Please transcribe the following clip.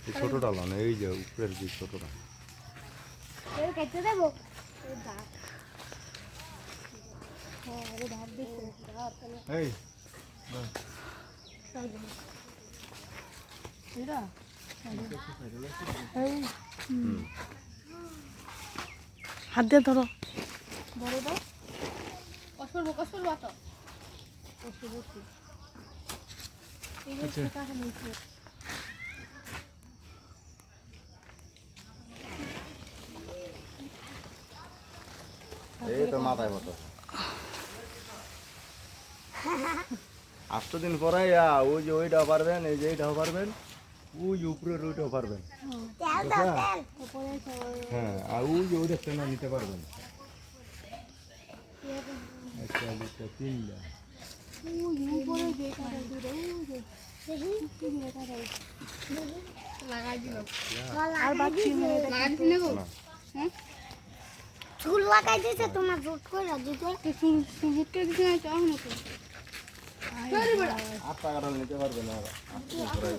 এই ছোটটা লন এই যে উপরের যে এই দাঁত হ্যাঁ এই হাত দিয়ে ধরো। বড় দাও কসল কসল বাতো বসে এই তো মাথায় মতো আষ্ট দিন পরে আ, ওই যে ওইটাও পারবেন এই যে এইটাও পারবেন ওই যে উপরের ওইটাও পারবেন। হ্যাঁ আর ওই যে ওইটা টেনে নিতে পারবেন। একটা দুটা তিনটা। লাগাই দিল আর লাগাই দিলে হ্যাঁ? চুল লাগাই দিছে তোমার জুট করে দিতে তো সুর সুর না চাও না তো। নিতে পারবেন পরে